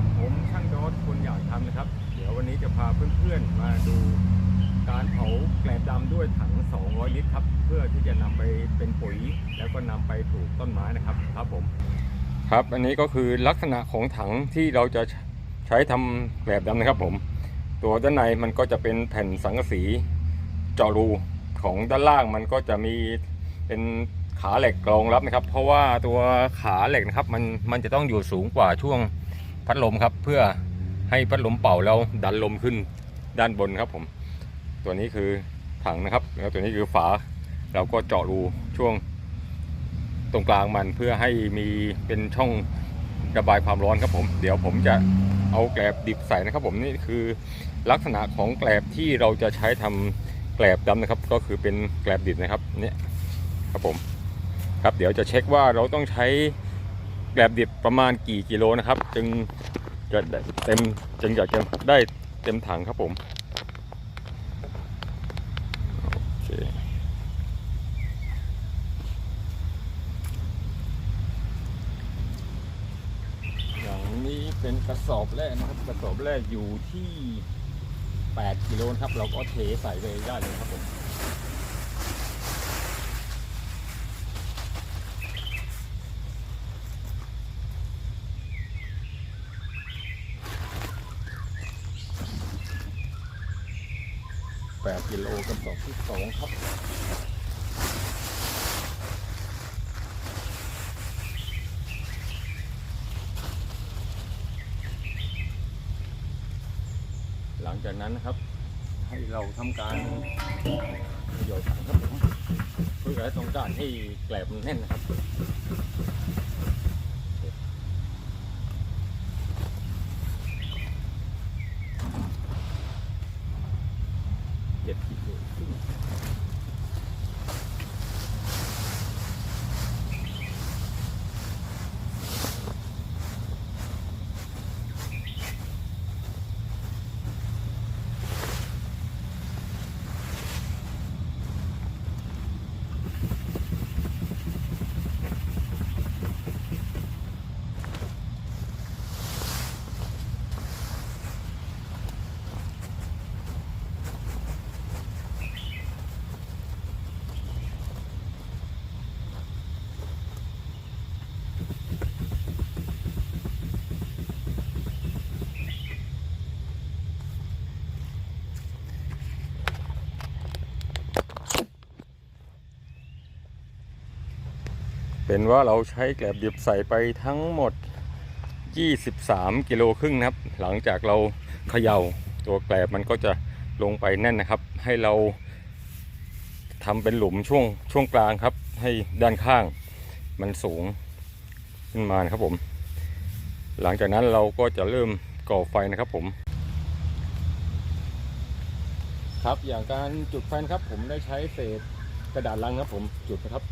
ครับ ผมช่างโดสคนอยากทำนะครับ เดี๋ยววันนี้จะพาเพื่อนๆมาดูการเผาแกลบดำด้วยถัง 200 ลิตรครับ เพื่อที่จะนำไปเป็นปุ๋ย แล้วก็นำไปปลูกต้นไม้นะครับครับผม ครับ อันนี้ก็คือลักษณะของถังที่เราจะใช้ทำแกลบดำนะครับผม ตัวด้านในมันก็จะเป็นแผ่นสังกะสีเจาะรูของด้านล่างมันก็จะมีเป็นขาเหล็กรองรับนะครับ เพราะว่าตัวขาเหล็กนะครับมันมันจะต้องอยู่สูงกว่าช่วง พัดลมครับ เพื่อให้พัดลมเป่าแล้วดันลมขึ้นด้านบนครับผม ตัวนี้คือถังนะครับ แล้วตัวนี้คือฝา เราก็เจาะรูช่วงตรงกลางมันเพื่อให้มีเป็นช่องระบายความร้อนครับผม เดี๋ยวผมจะเอาแกลบดิบใส่นะครับผมนี่คือลักษณะของแกลบที่เราจะใช้ทำแกลบดำนะครับ ก็คือเป็นแกลบดิบนะครับเนี่ยครับผม ครับเดี๋ยวจะเช็คว่าเราต้องใช้ แกลบดิบประมาณกี่กิโลนะครับ จึงจะเต็มจึงจะจะได้เต็มถังครับผมโอเคอย่างนี้เป็นกระสอบแรกนะครับ กระสอบแรกอยู่ที่ 8 กิโลครับ เราก็เทใส่ไปได้เลยครับผม 8กิโลกระสอบที่สองครับหลังจากนั้นนะครับ ให้เราทำการประโยชน์ครับผมเพื่อให้ต้องการให้แกลบมันแน่นนะครับ เป็นว่าเราใช้แกลบดิบใส่ไปทั้งหมด 23 กิโลครึ่งนะครับ หลังจากเราเขย่าตัวแกลบมันก็จะลงไปแน่นนะครับ ให้เราทำเป็นหลุมช่วงช่วงกลางครับ ให้ด้านข้างมันสูงขึ้นมานครับผม หลังจากนั้นเราก็จะเริ่มก่อไฟนะครับผม ครับอย่างการจุดไฟนะครับผมได้ใช้เศษกระดาษลังนะครับผมจุดนะครับ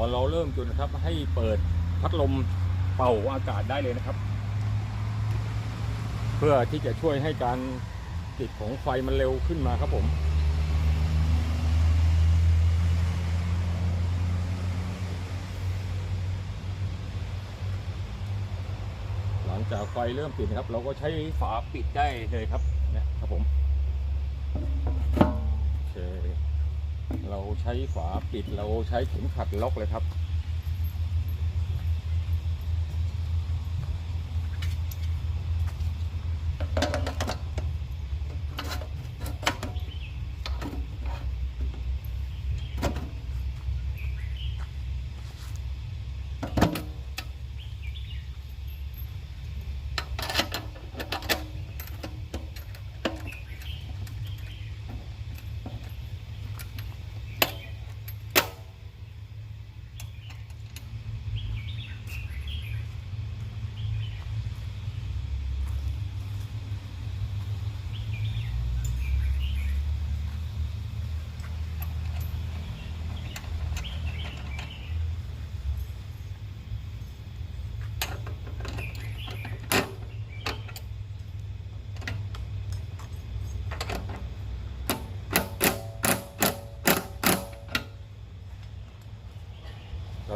อเราเริ่มจุดนะครับ ให้เปิดพัดลมเป่าอากาศได้เลยนะครับ เพื่อที่จะช่วยให้การติดของไฟมันเร็วขึ้นมาครับผมหลังจากไฟเริ่มติดนะครับ เราก็ใช้ฝาปิดได้เลยครับเนี่ยครับผม เราใช้ฝาปิดเราใช้เข็มขัดล็อกเลยครับ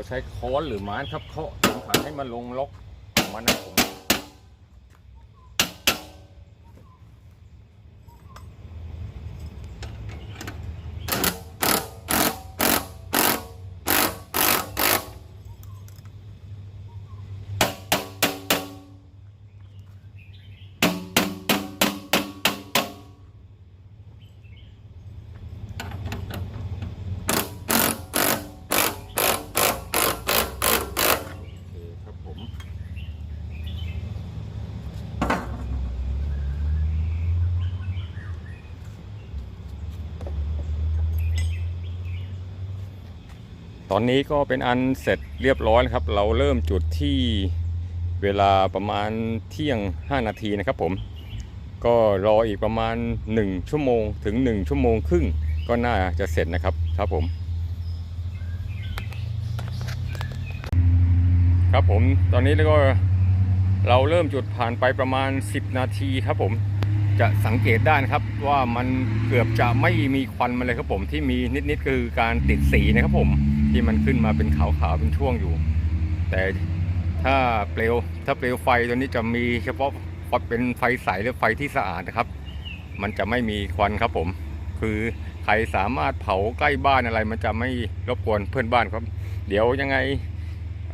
ใช้ค้อนหรือไม้ครับเคาะจนขันให้มันลงล็อกของมันนะผม อนนี้ก็เป็นอันเสร็จเรียบร้อยนะครับ เราเริ่มจุดที่เวลาประมาณเที่ยง 5 นาทีนะครับผม ก็รออีกประมาณ 1 ชั่วโมงถึง 1 ชั่วโมงครึ่งก็น่าจะเสร็จนะครับครับผม ครับผมตอนนี้แล้วก็เราเริ่มจุดผ่านไปประมาณ 10 นาทีครับผมจะสังเกตได้นะครับว่ามันเกือบจะไม่มีควันมาเลยครับผมที่มีนิดๆคือการติดสีนะครับผม ที่มันขึ้นมาเป็นขาวๆเป็นช่วงอยู่ แต่ถ้าเปลวถ้าเปลวไฟตัวนี้จะมีเฉพาะเป็นไฟใสหรือไฟที่สะอาดนะครับ มันจะไม่มีควันครับผม คือใครสามารถเผาใกล้บ้านอะไร มันจะไม่รบกวนเพื่อนบ้านครับ เดี๋ยวยังไง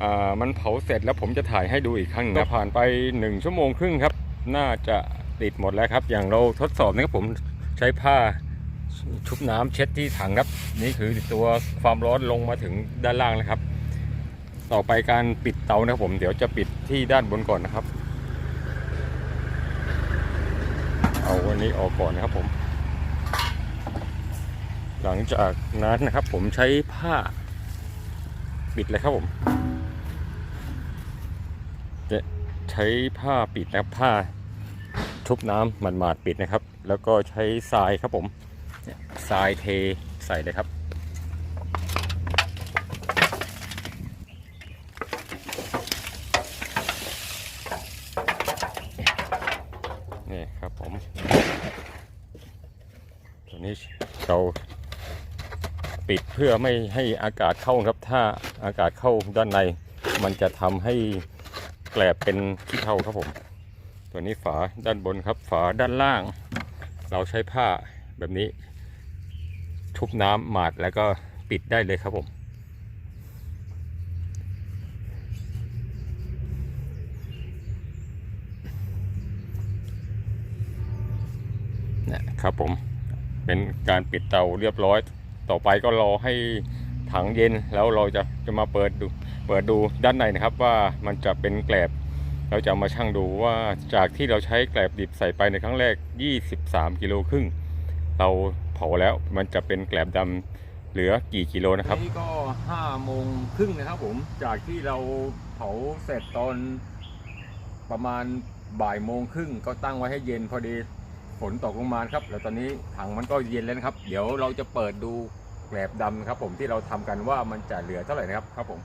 อ่ามันเผาเสร็จแล้วผมจะถ่ายให้ดูอีกครั้งหนึงนะผ่านไป1ชั่วโมงครึ่งครับ น่าจะติดหมดแล้วครับ อย่างเราทดสอบนะครับผมใช้ผ้า ชุบน้ำเช็ดที่ถังครับ นี่คือตัวความร้อนลงมาถึงด้านล่างแล้วครับ ต่อไปการปิดเตานะครับผม เดี๋ยวจะปิดที่ด้านบนก่อนนะครับ เอาวันนี้ออกก่อนนะครับผม หลังจากนั้นนะครับ ผมใช้ผ้าปิดเลยครับผมจะใช้ผ้าปิดนะครับผ้าชุบน้ำหมาดๆปิดนะครับ แล้วก็ใช้ทรายครับผม ทรายเทใส่เลยครับ นี่ครับผม ตัวนี้เราปิดเพื่อไม่ให้อากาศเข้าครับ ถ้าอากาศเข้าด้านใน มันจะทำให้แกลบเป็นขี้เถ้าครับผม ตัวนี้ฝาด้านบนครับ ฝาด้านล่าง เราใช้ผ้าแบบนี้ ชุบน้ำหมาดแล้วก็ปิดได้เลยครับผมนะครับผมเป็นการปิดเตาเรียบร้อย ต่อไปก็รอให้ถังเย็นแล้วเราจะจะมาเปิดดูเปิดดูด้านในนะครับว่ามันจะเป็นแกลบ เราจะมาชั่งดูว่าจากที่เราใช้แกลบดิบใส่ไปในครั้งแรก 23 กิโลครึ่งเรา ผาแล้วมันจะเป็นแกลบดำเหลือกี่กิโลนะครับนี่ก็5โมงครึ่งนะครับผมจากที่เราเผาเสร็จตอนประมาณบ่ายโมงครึ่งก็ตั้งไว้ให้เย็นพอดีฝนตกลงมาครับ แล้วตอนนี้ถังมันก็เย็นแล้วนะครับ เดี๋ยวเราจะเปิดดูแกลบดำครับผมที่เราทำกันว่ามันจะเหลือเท่าไหร่นะครับครับผม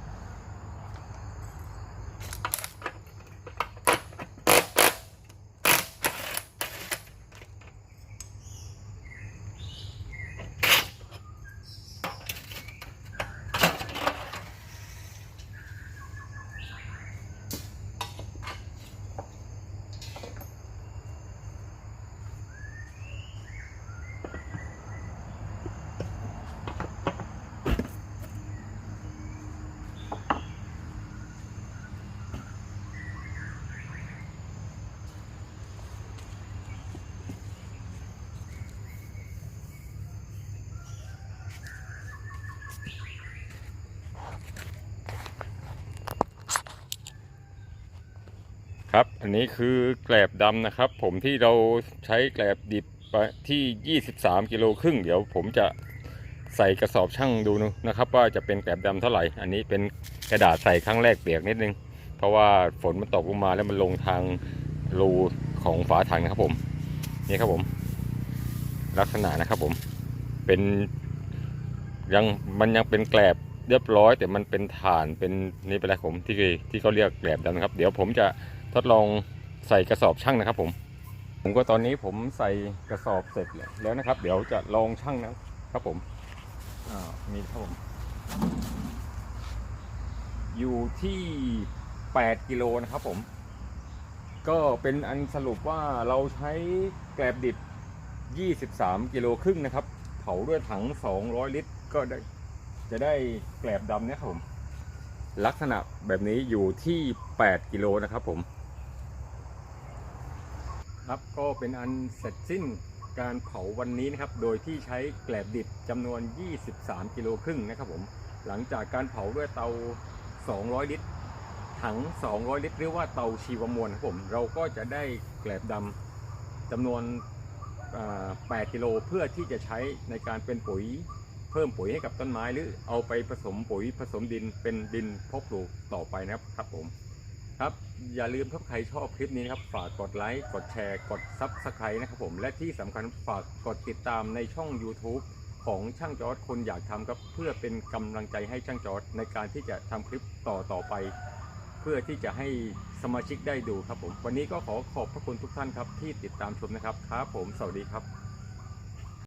อันนี้คือแกลบดำนะครับ ผมที่เราใช้แกลบดิบที่ 23 กิโลครึ่ง เดี๋ยวผมจะใส่กระสอบช่างดูนะครับ ว่าจะเป็นแกลบดำเท่าไหร่ อันนี้เป็นกระดาษใส่ครั้งแรกเปียกนิดนึง เพราะว่าฝนมันตกลงมาแล้วมันลงทางรูของฝาถังนะครับผม นี่ครับผม ลักษณะนะครับผมเป็นยังมันยังเป็นแกลบ เรียบร้อย แต่มันเป็นฐานเป็นนี่ไปแล้วผมที่ที่เขาเรียกแกลบดำนะครับ เดี๋ยวผมจะทดลองใส่กระสอบช่างนะครับผม ผมก็ตอนนี้ผมใส่กระสอบเสร็จแล้วนะครับ เดี๋ยวจะลองช่างนะครับผมอ่ามีครับผม อยู่ที่ 8 กิโลนะครับผม ก็เป็นอันสรุปว่าเราใช้แกลบดิบ 23 กิโลครึ่งนะครับ เผาด้วยถัง 200 ลิตร ก็ได้ จะได้แกลบดำเนี่ยครับผม ลักษณะแบบนี้อยู่ที่ 8 กิโลนะครับผม ครับก็เป็นอันเสร็จสิ้นการเผาวันนี้นะครับ โดยที่ใช้แกลบดิบจำนวน 23 กิโลครึ่งนะครับผม หลังจากการเผาด้วยเตา 200 ลิตร ถัง 200 ลิตรหรือว่าเตาชีวมวลครับผม เราก็จะได้แกลบดำจำนวนอ่า8กิโลเพื่อที่จะใช้ในการเป็นปุ๋ย เพิ่มปุ๋ยให้กับต้นไม้หรือเอาไปผสมปุ๋ยผสมดินเป็นดินเพาะปลูกต่อไปนะครับครับผมครับอย่าลืมถ้าใครชอบคลิปนี้นะครับฝากกดไลค์กดแชร์กดซับสไครต์นะครับผมและที่สำคัญฝากกดติดตามในช่อง YouTube ของช่างจอร์ดคนอยากทำครับเพื่อเป็นกำลังใจให้ช่างจอร์ดในการที่จะทำคลิปต่อต่อไป เพื่อที่จะให้สมาชิกได้ดูครับผม วันนี้ก็ขอขอบพระคุณทุกท่านครับที่ติดตามชมนะครับครับผมสวัสดีครับ